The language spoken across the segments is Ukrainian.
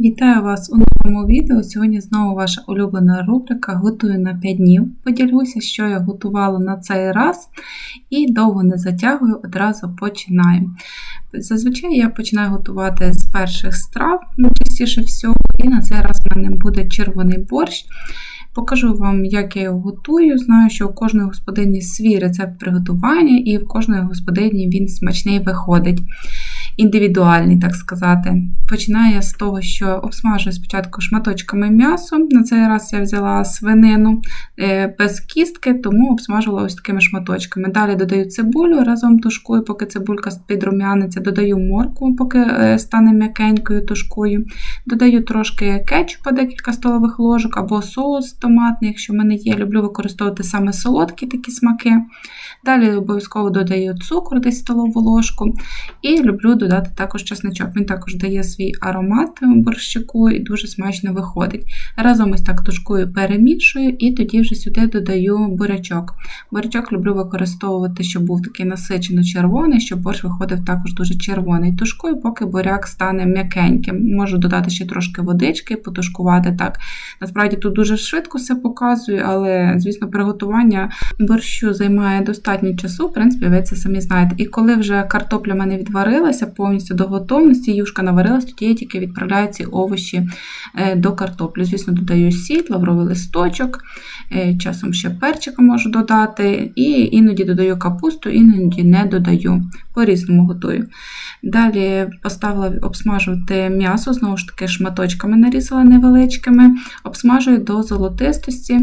Вітаю вас у новому відео. Сьогодні знову ваша улюблена рубрика Готую на 5 днів. Поділюся, що я готувала на цей раз, і довго не затягую, одразу починаю. Зазвичай я починаю готувати з перших страв, ну, частіше всього, і на цей раз в мене буде червоний борщ. Покажу вам, як я його готую. Знаю, що у кожної господині свій рецепт приготування, і в кожної господині він смачний виходить індивідуальний, так сказати. Починаю я з того, що обсмажую спочатку шматочками м'ясо. На цей раз я взяла свинину е, без кістки, тому обсмажувала ось такими шматочками. Далі додаю цибулю, разом тушкую, поки цибулька підрум'яниться, додаю моркву, поки е, стане м'якенькою тушкую. Додаю трошки кетчупа, декілька столових ложок, або соус томатний, якщо в мене є. Люблю використовувати саме солодкі такі смаки. Далі обов'язково додаю цукор, десь столову ложку. І люблю додати також чесничок. Він також дає свій аромат борщику і дуже смачно виходить. Разом ось так тушкую, перемішую, і тоді вже сюди додаю бурячок. Бурячок люблю використовувати, щоб був такий насичено червоний, щоб борщ виходив також дуже червоний. Тушкую, поки буряк стане м'якеньким. Можу додати ще трошки водички, потушкувати так. Насправді тут дуже швидко все показую, але, звісно, приготування борщу займає достатньо часу, в принципі, ви це самі знаєте. І коли вже картопля в мене відварилася, повністю до готовності, юшка наварилась, тоді я тільки відправляю ці овочі е, до картоплі. Звісно, додаю сіль, лавровий листочок, е, часом ще перчика можу додати, і іноді додаю капусту, іноді не додаю. По-різному готую. Далі поставила обсмажувати м'ясо, знову ж таки, шматочками нарізала невеличкими, обсмажую до золотистості.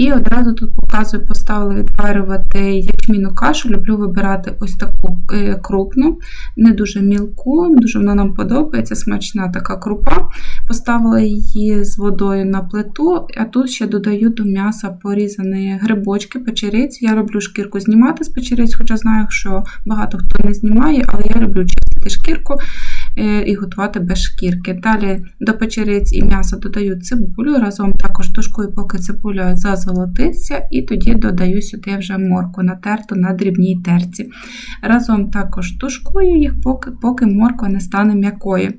І одразу тут показую, поставила відварювати ячмінну кашу. Люблю вибирати ось таку е, крупну, не дуже мілку, дуже вона нам подобається, смачна така крупа. Поставила її з водою на плиту, а тут ще додаю до м'яса порізані грибочки, печериць. Я люблю шкірку знімати з печериць, хоча знаю, що багато хто не знімає, але я люблю чистити шкірку. Е, і готувати без шкірки. Далі до печериць і м'яса додаю цибулю, разом також тушкую, поки цибуля зазолотиться, і тоді додаю сюди вже морку натерту на дрібній терці. Разом також тушкую їх, поки поки морква не стане м'якою.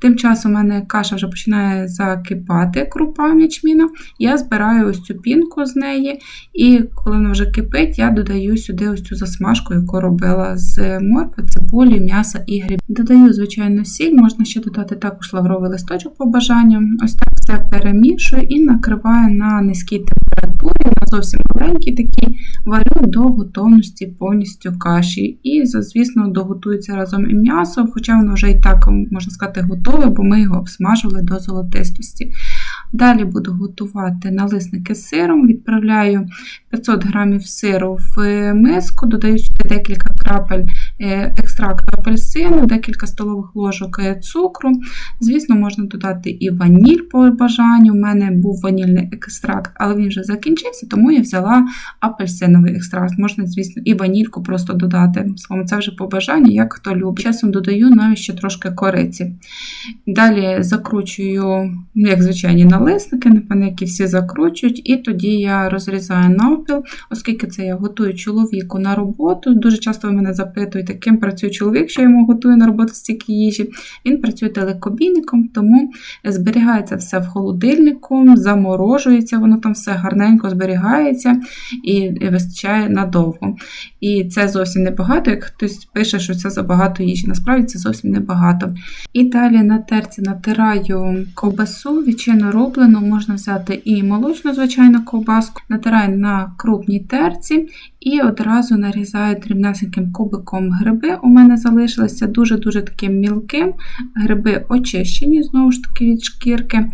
Тим часом у мене каша вже починає закипати крупа ячміна. Я збираю ось цю пінку з неї, і коли вона вже кипить, я додаю сюди ось цю засмажку, яку робила з моркви, цибулі, м'яса і гриб. Додаю, звичайно, звичайно, сіль, можна ще додати також лавровий листочок по бажанню. Ось так все перемішую і накриваю на низькій температурі, на зовсім маленький такий варю до готовності повністю каші. І, звісно, доготується разом і м'ясо, хоча воно вже і так, можна сказати, готове, бо ми його обсмажували до золотистості. Далі буду готувати налисники з сиром, відправляю 500 г сиру в миску, додаю сюди декілька крапель е, екстракту апельсину, декілька столових ложок е, цукру. Звісно, можна додати і ваніль по бажанню. У мене був ванільний екстракт, але він вже закінчився, тому я взяла апельсиновий екстракт. Можна, звісно, і ванільку просто додати. Словом, це вже по бажанню, як хто любить. Часом додаю навіть ще трошки кориці. Далі закручую, як звичайні налисники, напевно, які всі закручують, і тоді я розрізаю навпіл, оскільки це я готую чоловіку на роботу. Дуже часто ви мене запитуєте, ким працює чоловік, що йому готує на роботу стільки їжі. Він працює телекобійником, тому зберігається все в холодильнику, заморожується, воно там все гарненько зберігається і вистачає надовго. І це зовсім небагато, як хтось пише, що це забагато їжі. Насправді це зовсім небагато. І далі на терці натираю ковбасу, відчину роблену, можна взяти і молочну, звичайну ковбаску, натираю на крупній терці і одразу нарізаю дрібнесеньким кубиком гриби. У мене залишилися дуже-дуже таким мілким. Гриби очищені, знову ж таки, від шкірки.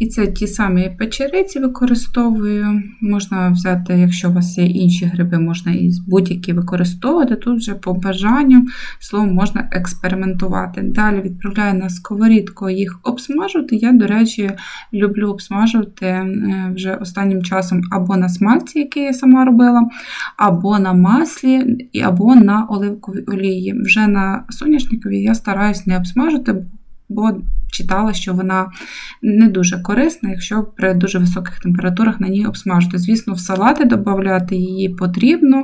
І це ті самі печериці використовую. Можна взяти, якщо у вас є інші гриби, можна і будь-які використовувати. Тут вже по бажанню, словом, можна експериментувати. Далі відправляю на сковорідку їх обсмажувати. Я, до речі, люблю обсмажувати е, вже останнім часом або на смальці, який я сама робила, або на маслі, або на оливковій олії. Вже на соняшниковій я стараюсь не обсмажити, бо читала, що вона не дуже корисна, якщо при дуже високих температурах на ній обсмажити. Звісно, в салати додати її потрібно,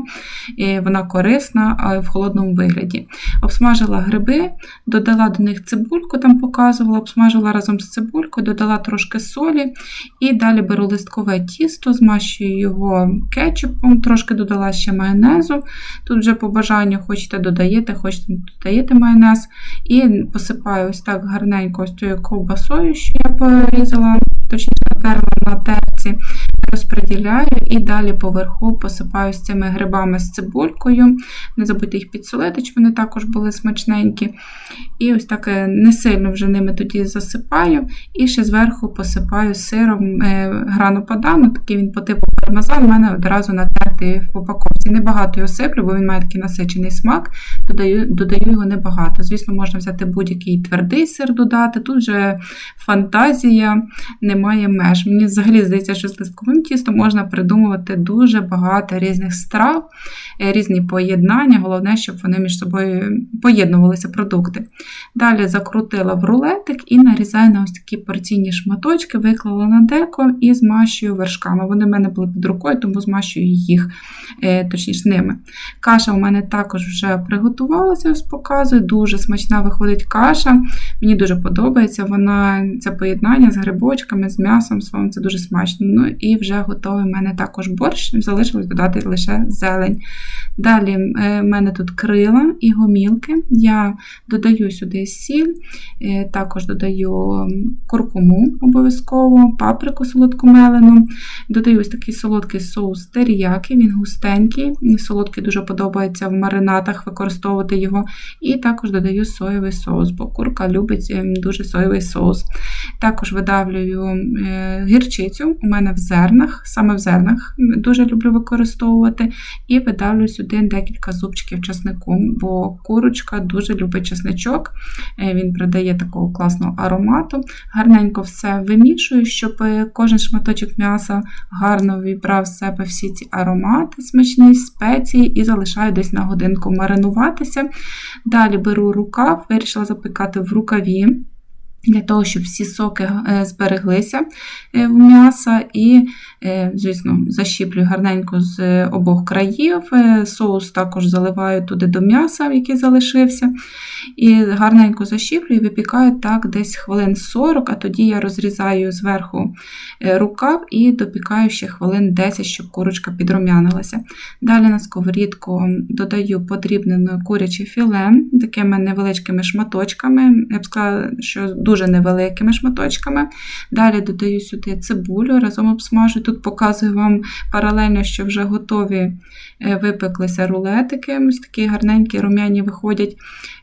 і вона корисна в холодному вигляді. Обсмажила гриби, додала до них цибульку, там показувала, обсмажила разом з цибулькою, додала трошки солі. І далі беру листкове тісто, змащую його кетчупом, трошки додала ще майонезу. Тут вже по бажанню хочете додаєте, хочете додаєте майонез. І посипаю ось так гарненько цією ковбасою, що я порізала, точніше натерла на терці, розподіляю і далі поверху посипаю з цими грибами з цибулькою. Не забудьте їх підсолити, щоб вони також були смачненькі. І ось так не сильно вже ними тоді засипаю. І ще зверху посипаю сиром е, грану падану, такий він по типу пармезан, у мене одразу натертий в упаковці. Небагато його сиплю, бо він має такий насичений смак, додаю додаю його небагато. Звісно, можна взяти будь-який твердий сир додати. Тут вже фантазія немає меж. Мені взагалі здається, що з листковим тістом можна придумувати дуже багато різних страв, е, різні поєднання. Головне, щоб вони між собою поєднувалися продукти. Далі закрутила в рулетик і нарізаю на ось такі порційні шматочки, виклала на деко і змащую вершками. Вони в мене були під рукою, тому змащую їх, е, точніше, ними. Каша у мене також вже приготувалася, ось показую. Дуже смачна виходить каша. Мені дуже подобається вона, це поєднання з грибочками, з м'ясом, словом, це дуже смачно. Ну і вже готовий в мене також борщ, залишилось додати лише зелень. Далі е, в мене тут крила і гомілки. Я додаю сюди сіль, е, також додаю куркуму обов'язково, паприку солодкомелену. Додаю ось такий солодкий соус теріяки, він густенький, солодкий дуже подобається в маринатах використовувати його. І також додаю соєвий соус, бо курка любить ем, дуже соєвий соус. Також видавлюю е, гірчицю, у мене в зернах, саме в зернах дуже люблю використовувати. І видавлю сюди декілька зубчиків чеснику, бо курочка дуже любить чесничок, е, він придає такого класного аромату. Гарненько все вимішую, щоб кожен шматочок м'яса гарно вібрав в себе всі ці аромати, смачні спеції, і залишаю десь на годинку маринуватися. Далі беру рукав, вирішила запікати в рукаві. Для того, щоб всі соки е, збереглися е, в м'яса, і, е, звісно, защіплюю гарненько з обох країв. Соус також заливаю туди до м'яса, який залишився. І гарненько защіплюю і випікаю так десь хвилин 40, а тоді я розрізаю зверху рукав і допікаю ще хвилин 10, щоб курочка підрум'янилася. Далі на сковорідку додаю подрібнене куряче філе такими невеличкими шматочками. Я б сказала, що дуже дуже невеликими шматочками. Далі додаю сюди цибулю, разом обсмажу. Тут показую вам паралельно, що вже готові е, випеклися рулетики, ось такі гарненькі, рум'яні виходять.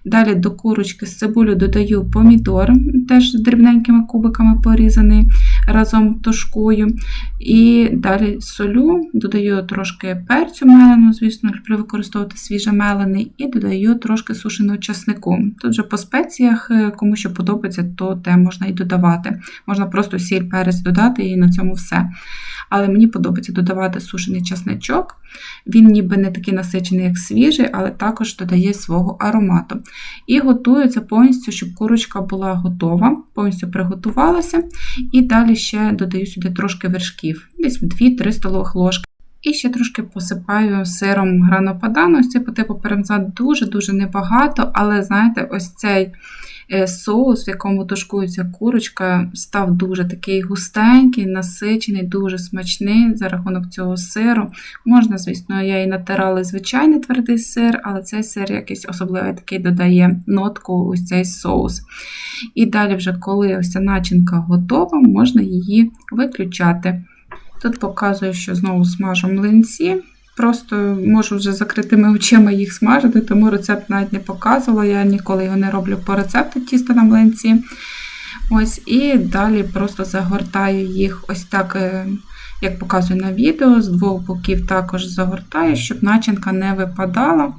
Далі до курочки з цибулю додаю помідор, теж дрібненькими кубиками порізаний, разом тушкую. І далі солю, додаю трошки перцю мелену, звісно, люблю використовувати свіже мелений, і додаю трошки сушеного часнику. Тут вже по спеціях, е, кому що подобається, то те можна і додавати. Можна просто сіль перець додати і на цьому все. Але мені подобається додавати сушений часничок. Він ніби не такий насичений, як свіжий, але також додає свого аромату. І готується повністю, щоб курочка була готова, повністю приготувалася. І далі ще додаю сюди трошки вершків, десь 2-3 столових ложки. І ще трошки посипаю сиром гранопадану. Ось цей по типу пармезан дуже-дуже небагато, але, знаєте, ось цей соус, в якому тушкується курочка, став дуже такий густенький, насичений, дуже смачний за рахунок цього сиру. Можна, звісно, я і натирала звичайний твердий сир, але цей сир якийсь особливий такий додає нотку ось цей соус. І далі, вже, коли ось ця начинка готова, можна її виключати. Тут показую, що знову смажу млинці. Просто можу вже закритими очима їх смажити, тому рецепт навіть не показувала. Я ніколи його не роблю по рецепту тіста на млинці. Ось, І далі просто загортаю їх ось так, е, як показую на відео, з двох боків також загортаю, щоб начинка не випадала.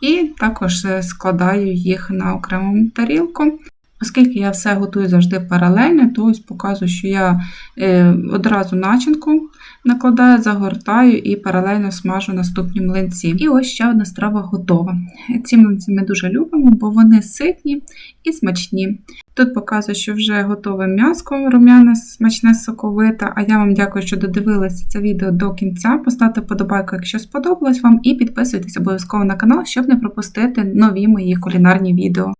І також е, складаю їх на окрему тарілку. Оскільки я все готую завжди паралельно, то ось показую, що я е, одразу начинку накладаю, загортаю і паралельно смажу наступні млинці. І ось ще одна страва готова. Ці млинці ми дуже любимо, бо вони ситні і смачні. Тут показую, що вже готове м'яско, рум'яне, смачне, соковите. А я вам дякую, що додивилися це відео до кінця. Поставте подобайку, якщо сподобалось вам, і підписуйтесь обов'язково на канал, щоб не пропустити нові мої кулінарні відео.